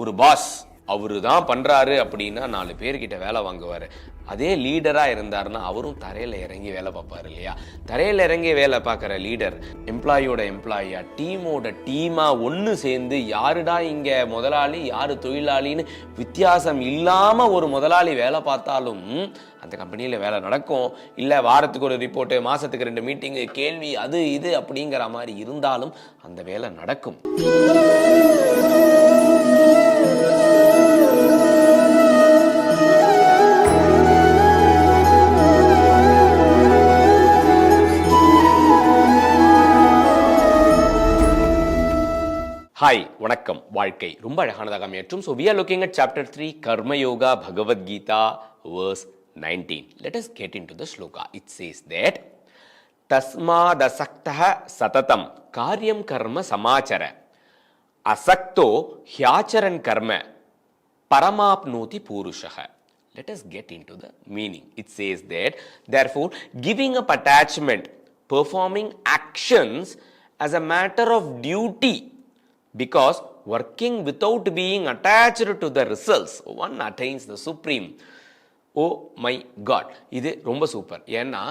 ஒரு பாஸ் அவரு தான் பண்ணுறாரு அப்படின்னா நாலு பேர்கிட்ட வேலை வாங்குவார். அதே லீடராக இருந்தார்னா அவரும் தரையில் இறங்கி வேலை பார்ப்பாரு இல்லையா? தரையில் இறங்கி வேலை பார்க்குற லீடர் எம்ப்ளாயியோட எம்ப்ளாயியா டீமோட டீமாக ஒன்று சேர்ந்து யாருடா இங்கே முதலாளி யார் தொழிலாளின்னு வித்தியாசம் இல்லாமல் ஒரு முதலாளி வேலை பார்த்தாலும் அந்த கம்பெனியில் வேலை நடக்கும். இல்லை வாரத்துக்கு ஒரு ரிப்போர்ட்டு மாதத்துக்கு ரெண்டு மீட்டிங்கு கேள்வி அது இது அப்படிங்கிற மாதிரி இருந்தாலும் அந்த வேலை நடக்கும். ஹாய் வணக்கம். வாழ்க்கை ரொம்ப அழகானதாக அமையற்றும் so we are looking at chapter three Karma Yoga Bhagavad Gita verse nineteen let us get into the shloka it says that தஸ்மாதசக்தः சததம் காரியம் கர்ம சமாச்சர அசக்தோ ஹியாச்சரன் கர்ம பரமாப்னோதி பூருஷः let us get into the meaning. It says that therefore giving up attachment performing actions as a matter of duty because working without being attached to the results one attains the supreme oh my god. இது ரொம்ப super. ஏன்னா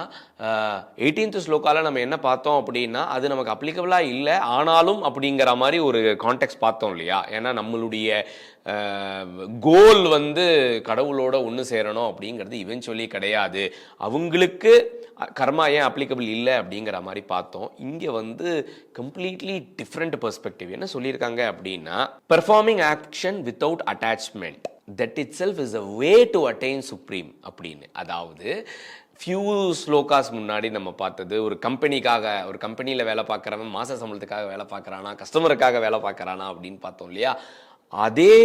eighteenth ஸ்லோக்கால நம்ம என்ன பார்த்தோம் அப்படின்னா அது நமக்கு அப்ளிகபிளாக இல்லை ஆனாலும் அப்படிங்கிற மாதிரி ஒரு கான்டெக்ட் பார்த்தோம் இல்லையா? ஏன்னா நம்மளுடைய கோல் வந்து கடவுளோட ஒன்று சேரணும் அப்படிங்கிறது இவென்ச்சுவலி கிடையாது. அவங்களுக்கு கர்மா ஏன் அப்ளிகபிள் இல்லை அப்படிங்கிற மாதிரி பார்த்தோம். இங்கே வந்து கம்ப்ளீட்லி டிஃப்ரெண்ட் பெர்ஸ்பெக்டிவ் என்ன சொல்லியிருக்காங்க அப்படின்னா performing action without attachment that itself is a way to attain supreme அப்படின்னு. அதாவது ஃபியூ ஸ்லோகாஸ் முன்னாடி நம்ம பார்த்தது ஒரு கம்பெனிக்காக ஒரு கம்பெனியில் வேலை பார்க்குறவன் மாத சம்பளத்துக்காக வேலை பார்க்குறானா கஸ்டமருக்காக வேலை பார்க்குறானா அப்படின்னு பார்த்தோம் இல்லையா? அதே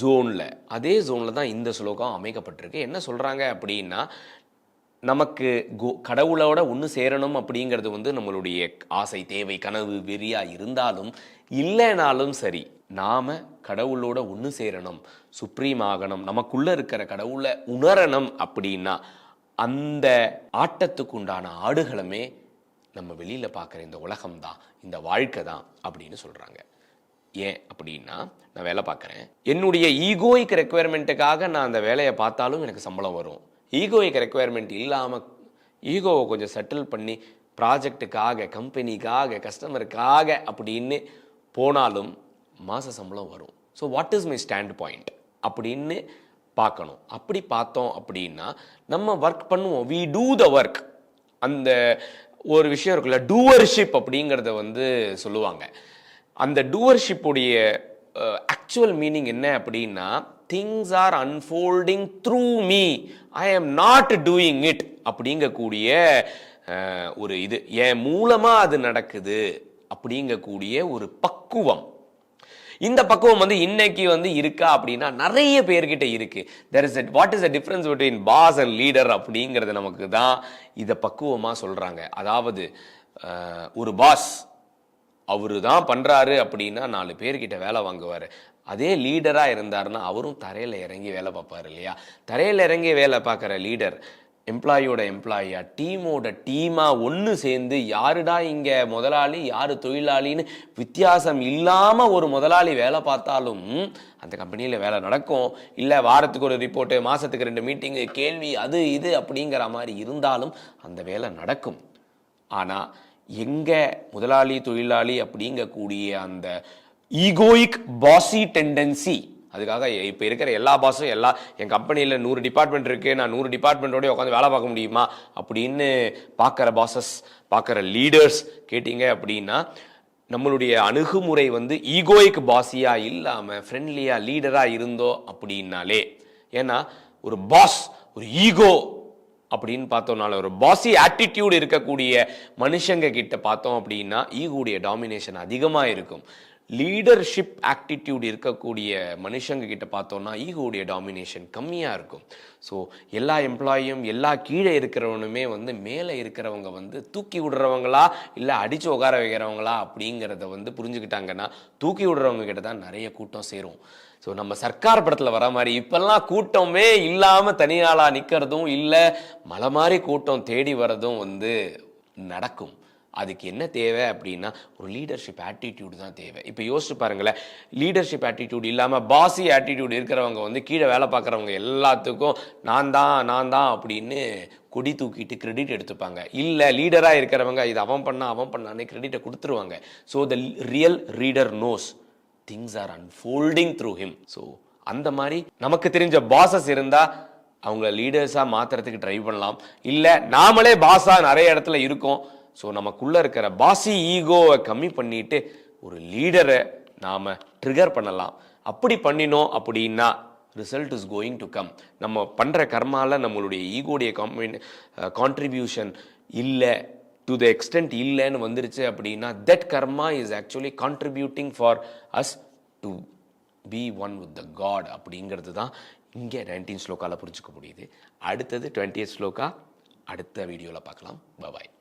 ஜோனில் அதே ஜோனில் தான் இந்த ஸ்லோகம் அமைக்கப்பட்டிருக்கு. என்ன சொல்கிறாங்க அப்படின்னா நமக்கு கோ கடவுளோட ஒன்று சேரணும் அப்படிங்கிறது வந்து நம்மளுடைய ஆசை தேவை கனவு வெறியாக இருந்தாலும் இல்லைனாலும் சரி நாம கடவுளோட ஒன்று சேரணும் சுப்ரீம் ஆகணும் நமக்குள்ளே இருக்கிற கடவுளை உணரணும் அப்படின்னா அந்த ஆட்டத்துக்கு உண்டான ஆடுகளமே நம்ம வெளியில் பார்க்குற இந்த உலகம் தான் இந்த வாழ்க்கை தான் அப்படின்னு சொல்கிறாங்க ஏன் அப்படின்னா நான் வேலை பார்க்குறேன் என்னுடைய ஈகோயிக் ரெக்குயர்மெண்ட்டுக்காக நான் அந்த வேலையை பார்த்தாலும் எனக்கு சம்பளம் வரும். ஈகோயிக் ரெக்குவயர்மெண்ட் இல்லாமல் ஈகோவை கொஞ்சம் செட்டில் பண்ணி ப்ராஜெக்ட்டுக்காக கம்பெனிக்காக கஸ்டமருக்காக அப்படின்னு போனாலும் மாத சம்பளம் வரும். So what is my standpoint அப்படின்னு பார்க்கணும். அப்படி பார்த்தோம் அப்படின்னா நம்ம ஒர்க் பண்ணுவோம். வி டூ த ஒர்க் அந்த ஒரு விஷயம் இருக்குல்ல டூவர்ஷிப் அப்படிங்கிறத வந்து சொல்லுவாங்க. அந்த டூவர்ஷிப்புடைய ஆக்சுவல் மீனிங் என்ன அப்படின்னா things are unfolding through me I am not doing it அப்படிங்கக்கூடிய ஒரு இது. என் மூலமாக அது நடக்குது அப்படிங்கக்கூடிய ஒரு பக்குவம். இந்த பக்குவம் வந்து இன்னைக்கு வந்து இருக்கா அப்படின்னா நிறைய பேர்கிட்ட இருக்கு. There is what is a difference between boss and leader அப்படிங்கிறது நமக்கு தான் இதை பக்குவமாக சொல்கிறாங்க அதாவது ஒரு பாஸ் அவரு தான் பண்ணுறாரு அப்படின்னா நாலு பேர்கிட்ட வேலை வாங்குவார். அதே லீடராக இருந்தார்னா அவரும் தரையில் இறங்கி வேலை பார்ப்பாரு இல்லையா? தரையில் இறங்கி வேலை பார்க்குற லீடர் எம்ப்ளாயியோட எம்ப்ளாயியா டீமோட டீமாக ஒன்று சேர்ந்து யாருடா இங்கே முதலாளி யார் தொழிலாளின்னு வித்தியாசம் இல்லாமல் ஒரு முதலாளி வேலை பார்த்தாலும் அந்த கம்பெனியில் வேலை நடக்கும். இல்லை வாரத்துக்கு ஒரு ரிப்போர்ட்டு மாதத்துக்கு ரெண்டு மீட்டிங்கு கேள்வி அது இது அப்படிங்கிற மாதிரி இருந்தாலும் அந்த வேலை நடக்கும். ஆனால் எங்கே முதலாளி தொழிலாளி அப்படிங்கக்கூடிய அந்த ஈகோயிக் பாசி டெண்டன்சி அதுக்காக இப்போ இருக்கிற எல்லா பாஸும் எல்லா என் கம்பெனியில் நூறு டிபார்ட்மெண்ட் இருக்குது நான் நூறு டிபார்ட்மெண்ட்டோடய உட்காந்து வேலை பார்க்க முடியுமா? அப்படின்னு பார்க்குற பாசஸ் பார்க்குற லீடர்ஸ் கேட்டிங்க அப்படின்னா நம்மளுடைய அணுகுமுறை வந்து ஈகோயிக் பாசியாக இல்லாமல் ஃப்ரெண்ட்லியாக லீடராக இருந்தோ அப்படின்னாலே ஏன்னா ஒரு பாஸ் ஒரு ஈகோ அப்படின்னு பார்த்தோம்னால ஒரு பாசி ஆட்டிடியூடு இருக்கக்கூடிய மனுஷங்க கிட்ட பார்த்தோம் அப்படின்னா ஈகோடைய டாமினேஷன் அதிகமாக இருக்கும். லீடர்ஷிப் ஆக்டிடியூட் இருக்கக்கூடிய மனுஷங்க கிட்ட பார்த்தோம்னா ஈகோடைய டாமினேஷன் கம்மியாக இருக்கும். ஸோ எல்லா எம்ப்ளாயும் எல்லா கீழே இருக்கிறவனுமே வந்து மேலே இருக்கிறவங்க வந்து தூக்கி விடுறவங்களா இல்லை அடித்து உட்கார வைக்கிறவங்களா அப்படிங்கிறத வந்து புரிஞ்சுக்கிட்டாங்கன்னா தூக்கி விடுறவங்க கிட்ட தான் நிறைய கூட்டம் சேரும். ஸோ நம்ம சர்க்கார் படத்தில் வர மாதிரி இப்போல்லாம் கூட்டமே இல்லாமல் தனியாளாக நிற்கிறதும் இல்லை மலை மாதிரி கூட்டம் தேடி வர்றதும் வந்து நடக்கும். அதுக்கு என்ன தேவை அப்படின்னா ஒரு லீடர்ஷிப் ஆட்டிடியூட் தான் தேவை. இப்போ யோசிச்சு பாருங்களேன் லீடர்ஷிப் ஆட்டிடியூட் இல்லாமல் பாசி ஆட்டிடியூடு இருக்கிறவங்க வந்து கீழே வேலை பார்க்குறவங்க எல்லாத்துக்கும் நான் தான் நான் தான் அப்படின்னு கொடி தூக்கிட்டு கிரெடிட் எடுத்துப்பாங்க. இல்லை லீடராக இருக்கிறவங்க இது அவன் பண்ணா அவன் பண்ணானே கிரெடிட்டை கொடுத்துருவாங்க. So the real reader knows things are unfolding through him so அந்த மாதிரி நமக்கு தெரிஞ்ச பாசஸ் இருந்தால் அவங்கள லீடர்ஸாக மாற்றுறதுக்கு ட்ரை பண்ணலாம். இல்லை நாமளே பாஸாக நிறைய இடத்துல இருக்கோம். ஸோ நமக்குள்ளே இருக்கிற பாசி ஈகோவை கம்மி பண்ணிட்டு ஒரு லீடரை நாம் ட்ரிகர் பண்ணலாம். அப்படி பண்ணினோம் அப்படின்னா result is going to come நம்ம பண்ணுற கர்மாவில் நம்மளுடைய ஈகோடைய கான்ட்ரிபியூஷன் இல்லை டு த எக்ஸ்டென்ட் இல்லைன்னு வந்துருச்சு அப்படின்னா that karma is actually contributing for us to be one with the god அப்படிங்கிறது தான் இங்கே நைன்டீன் ஸ்லோக்காவில் புரிஞ்சுக்க முடியுது. அடுத்தது டுவெண்ட்டி ஸ்லோக்கா அடுத்த வீடியோவில் பார்க்கலாம். பபாய்